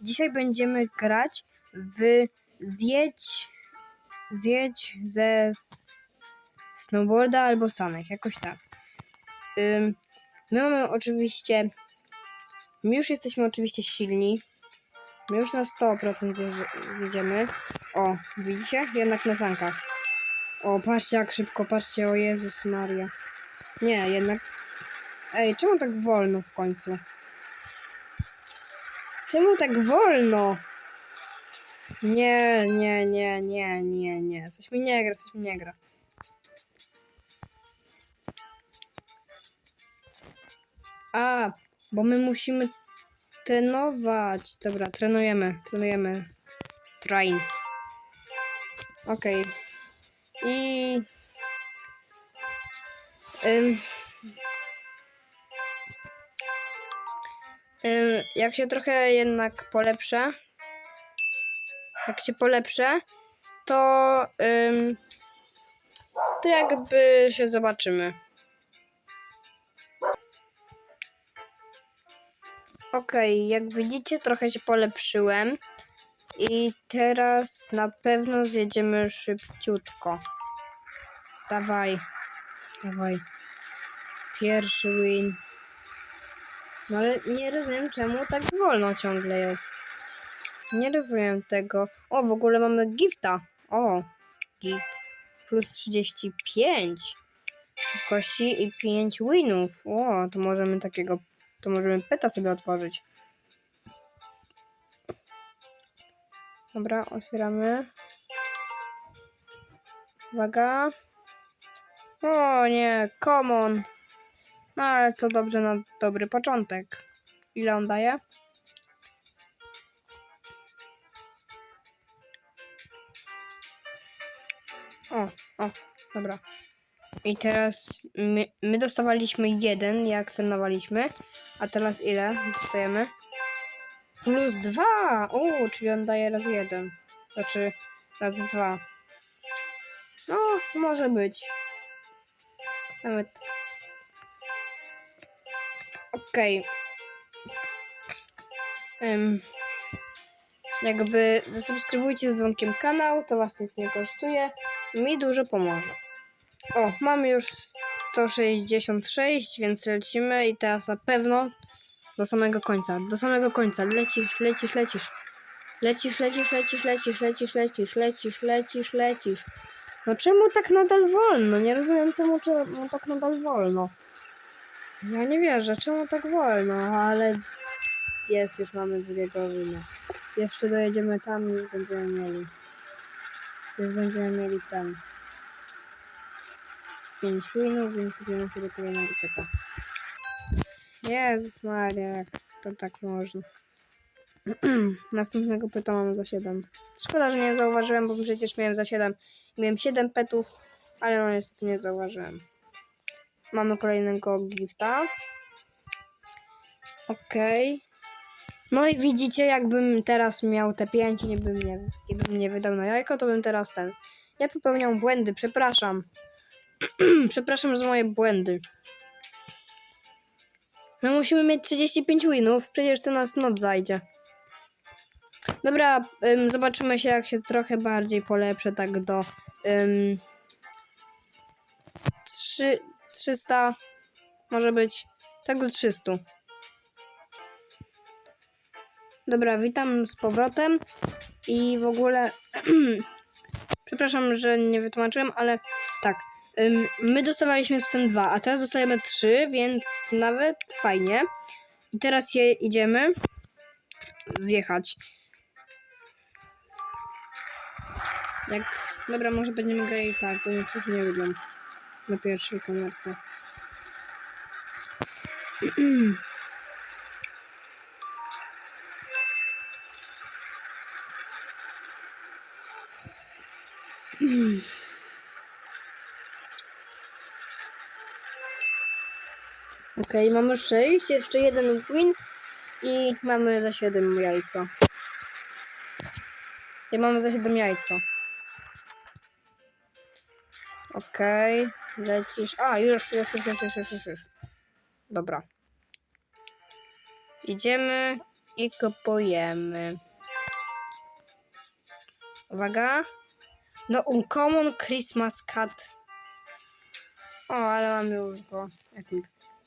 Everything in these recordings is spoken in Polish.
dzisiaj będziemy grać w zjedź, zjedź ze snowboarda albo sanek, jakoś tak. My mamy oczywiście, my już jesteśmy oczywiście silni. My już na 100% zjeżdż- zjedziemy. O, widzicie? Jednak na sankach. O, patrzcie jak szybko, patrzcie, o Jezus Maria. Nie, jednak... Ej, czemu tak wolno w końcu? Czemu tak wolno? Nie, nie, nie, nie, nie, nie. Coś mi nie gra, coś mi nie gra. A, bo my musimy trenować. Dobra, trenujemy, trenujemy. Train. Okej. I... Ym, jak się trochę jednak polepszę, jak się polepszę, to, to jakby się zobaczymy. Okej, jak widzicie, trochę się polepszyłem i teraz na pewno zjedziemy szybciutko. Dawaj, dawaj. Pierwszy win. No ale nie rozumiem, czemu tak wolno ciągle jest. Nie rozumiem tego. O, w ogóle mamy gifta. O, gift. Plus 35 kości i 5 winów. O, to możemy takiego, to możemy peta sobie otworzyć. Dobra, otwieramy. Uwaga. O nie, common. No ale to dobrze na dobry początek. Ile on daje? O, o, dobra. I teraz my, my dostawaliśmy jeden, jak trenowaliśmy. A teraz ile dostajemy? Plus dwa! O, czyli on daje raz jeden. Znaczy raz dwa. No, może być. Nawet Okej. Em, jakby zasubskrybujcie z dzwonkiem kanał, to was nic nie kosztuje. Mi dużo pomoże. O, mamy już 166, więc lecimy i teraz na pewno do samego końca. Do samego końca. Lecisz, lecisz, lecisz. Lecisz, lecisz, lecisz, lecisz, lecisz, lecisz, lecisz, lecisz, lecisz. No czemu tak nadal wolno? Nie rozumiem temu, czemu tak nadal wolno. Ja nie wierzę, czemu tak wolno, ale jest, już mamy drugiego wina. Jeszcze dojedziemy tam już będziemy mieli. Już będziemy mieli tam. 5 winów, więc kupimy sobie kolejnego peta. Jezus Maria, jak to tak można. Następnego peta mamy za 7. Szkoda, że nie zauważyłem, bo przecież miałem za 7. Miałem 7 petów, ale no niestety nie zauważyłem. Mamy kolejnego gifta. Okej. No i widzicie, jakbym teraz miał te 5 i bym nie, i bym nie wydał na jajko, to bym teraz ten. Ja popełniam błędy, przepraszam. przepraszam za moje błędy. My musimy mieć 35 winów, przecież to nas noc zajdzie. Dobra, ym, zobaczymy się, jak się trochę bardziej polepszę, tak do ym, 3, 300, może być, tak do 300. Dobra, witam z powrotem i w ogóle przepraszam, że nie wytłumaczyłem, ale tak, my dostawaliśmy psem 2, a teraz dostajemy 3, więc nawet fajnie. I teraz je idziemy zjechać. Jak, dobra, może będziemy grali tak, bo nie lubią na pierwszej kamerce. Okej, mamy 6, jeszcze jeden win i mamy za 7 jajco. I mamy za 7 jajco. Okej, Lecisz. A, już, już, już, już, już, już, już. Dobra. Idziemy i kopujemy Uwaga. No, Uncommon Christmas Cat. O, ale mamy już go.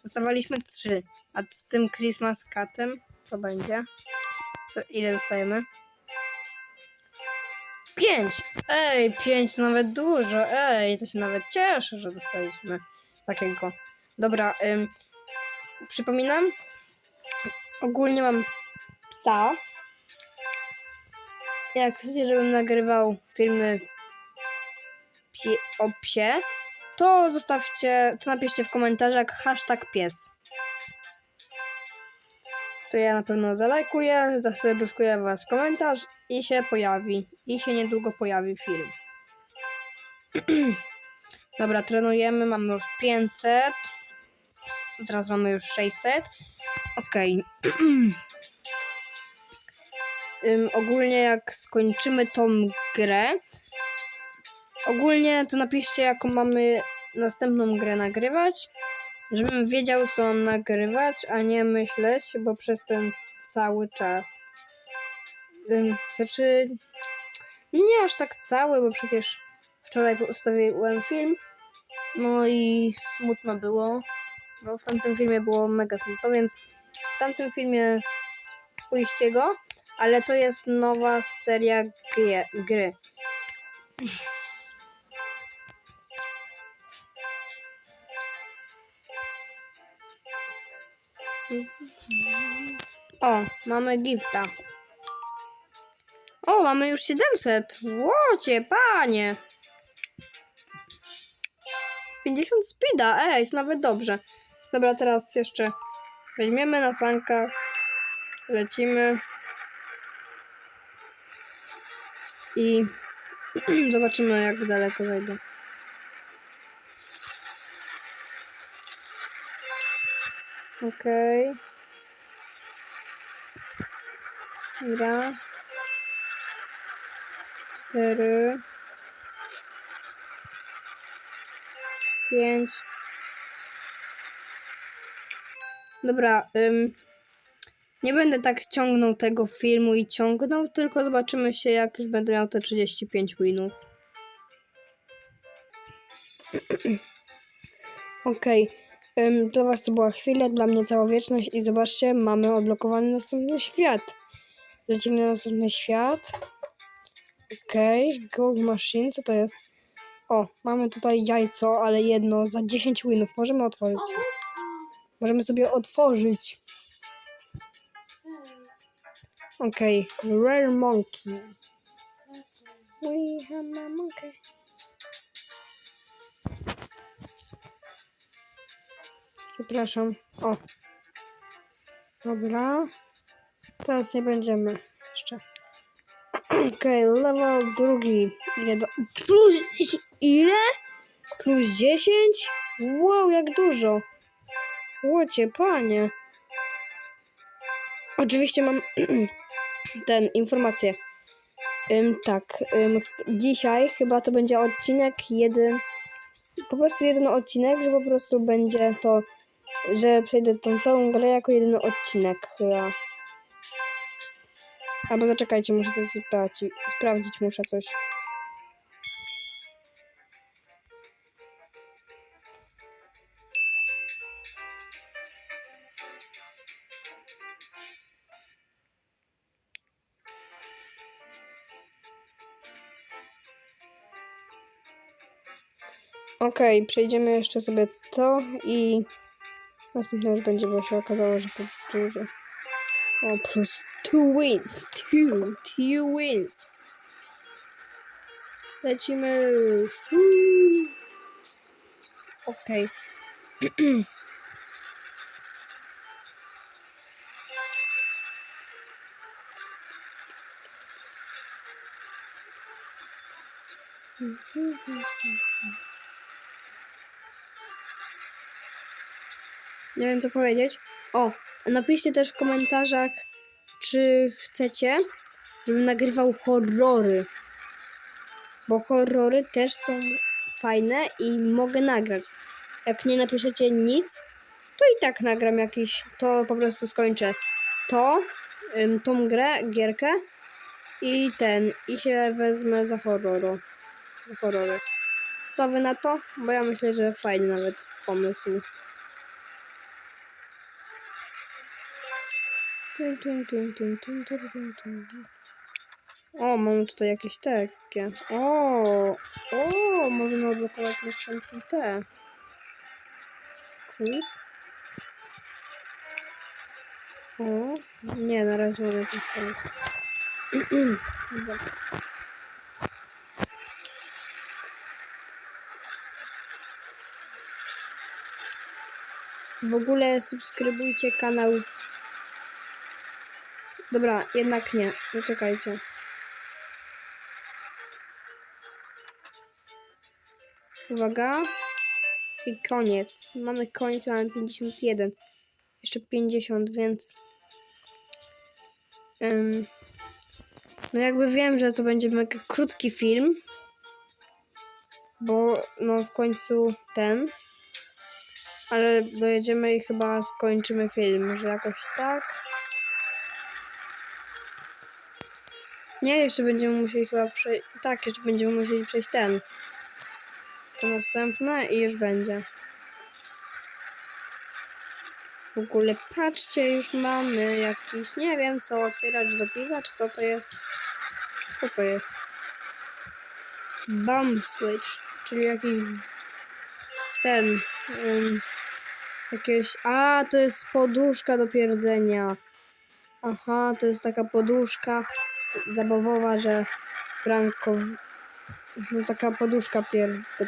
Dostawaliśmy trzy. A z tym Christmas Catem co będzie? Ile dostajemy? Pięć! Ej, pięć nawet dużo. Ej, to się nawet cieszę, że dostaliśmy takiego. Dobra, ym, przypominam. Ogólnie mam psa. Jak chcecie, żebym nagrywał filmy pie, o psie, to zostawcie, to napiszcie w komentarzach hashtag pies. To ja na pewno zalajkuję, zaserduszkuję was komentarz i się pojawi. I się niedługo pojawi film. Dobra, trenujemy, mamy już 500. Teraz mamy już 600. Okej. Ym, ogólnie jak skończymy tą grę, ogólnie to napiszcie jaką mamy następną grę nagrywać, żebym wiedział co mam nagrywać, a nie myśleć, bo przez ten cały czas. Znaczy, nie aż tak cały, bo przecież wczoraj ustawiłem film, no i smutno było, bo w tamtym filmie było mega smutno, więc w tamtym filmie pójście go, ale to jest nowa seria gry. O, mamy gifta. O, mamy już 700. Łocie, panie. 50 speeda, ej, to nawet dobrze. Dobra, teraz jeszcze weźmiemy na sankach. Lecimy. I zobaczymy, jak daleko zajdę. Okej. Dobra. Cztery. Pięć. Dobra, ym, nie będę tak ciągnął tego filmu i ciągnął, tylko zobaczymy się, jak już będę miał te 35 winów. Okej, ym, dla was to była chwila, dla mnie cała wieczność i zobaczcie, mamy odblokowany następny świat. Lecimy na następny świat. Okej, Gold Machine, co to jest? O, mamy tutaj jajco, ale jedno za 10 winów. Możemy otworzyć. Możemy sobie otworzyć. Okej, Rare Monkey. We have a monkey. Przepraszam. O. Dobra. Teraz nie będziemy jeszcze. Okej, level drugi. Ile do... Plus ile? Plus 10? Wow, jak dużo. Łocie, panie. Oczywiście mam ten, informację. Tak, dzisiaj chyba to będzie odcinek jeden, po prostu jeden odcinek, że po prostu będzie to, że przejdę tą całą grę jako jeden odcinek chyba. Albo zaczekajcie, muszę coś sprawdzić, sprawdzić muszę coś. Okej, przejdziemy jeszcze sobie to i następne już będzie, bo się okazało, że to dużo. O, plus two wins, two, two wins. Lecimy. Uuu. Okej. Nie wiem co powiedzieć. O, napiszcie też w komentarzach, czy chcecie, żebym nagrywał horrory. Bo horrory też są fajne i mogę nagrać. Jak nie napiszecie nic, to i tak nagram jakiś, to po prostu skończę to tą grę, gierkę i ten, i się wezmę za horror. Za horrory. Co wy na to? Bo ja myślę, że fajny nawet pomysł. Tum, tum, tum, tum, tum, tum, tum, tum. O, mam tutaj jakieś takie. O, o, możemy odblokować następne te. Cool. O, nie, na razie tym samym. Dobra. W ogóle subskrybujcie kanał. Dobra, jednak nie. Zaczekajcie. Uwaga. I koniec. Mamy koniec, mamy 51. Jeszcze 50, więc. Ym, no jakby wiem, że to będzie mega krótki film. Bo no w końcu ten. Ale dojedziemy i chyba skończymy film, że jakoś tak. Nie, jeszcze będziemy musieli chyba przejść. Tak, jeszcze będziemy musieli przejść ten. To następne i już będzie. W ogóle patrzcie, już mamy jakiś, nie wiem co, otwierać do piwa, czy co to jest? Co to jest? Bump switch, czyli jakiś ten, um, jakieś, a to jest poduszka do pierdzenia. Aha, to jest taka poduszka zabawowa, że branko, no taka poduszka pier, do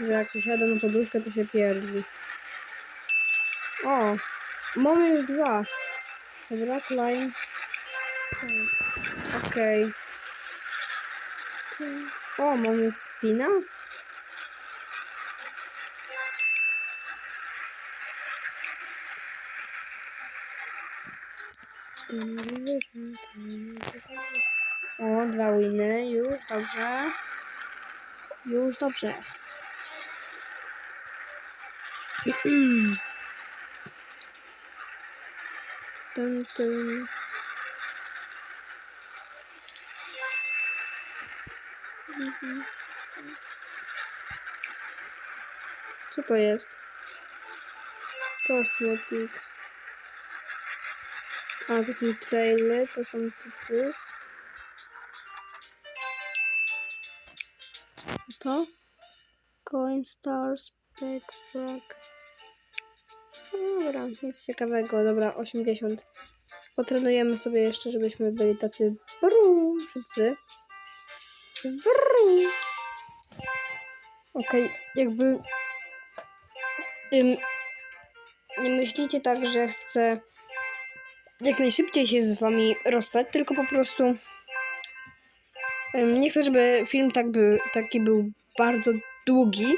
jak się siada na poduszkę, to się pierdzi. O, mamy już dwa. Dobra, climb. Okej. O, mamy spina? O, dwa winy, już dobrze. Już dobrze. Dun, dun. Co to jest? Cosmetics. A, to są traily, to są typus. To? Coin Stars, Back Frog. Dobra, nic ciekawego. Dobra, 80. Potrenujemy sobie jeszcze, żebyśmy byli tacy brum, wszyscy. Brum. Okej, jakby... Ym, nie myślicie tak, że chcę jak najszybciej się z wami rozstać, tylko po prostu nie chcę, żeby film tak był, taki był bardzo długi.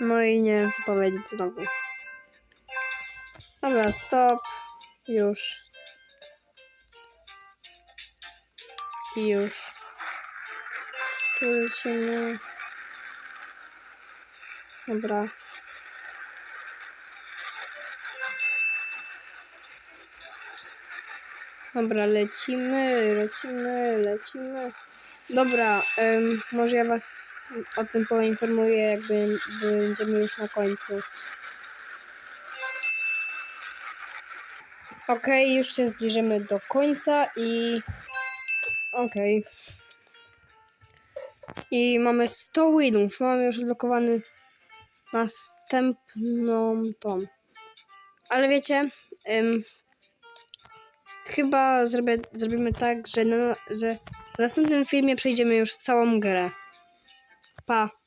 No i nie wiem co powiedzieć znowu. Dobra, stop. Już. Już. Tu lecimy. Dobra. Dobra, lecimy, lecimy, lecimy. Dobra, em, może ja was o tym poinformuję, jakby będziemy już na końcu. Okej, już się zbliżymy do końca i... Okej. I mamy 100 winów. Mamy już odblokowany następną tą. Ale wiecie, em, chyba zrobię, zrobimy tak, że, na, że w następnym filmie przejdziemy już całą grę. Pa.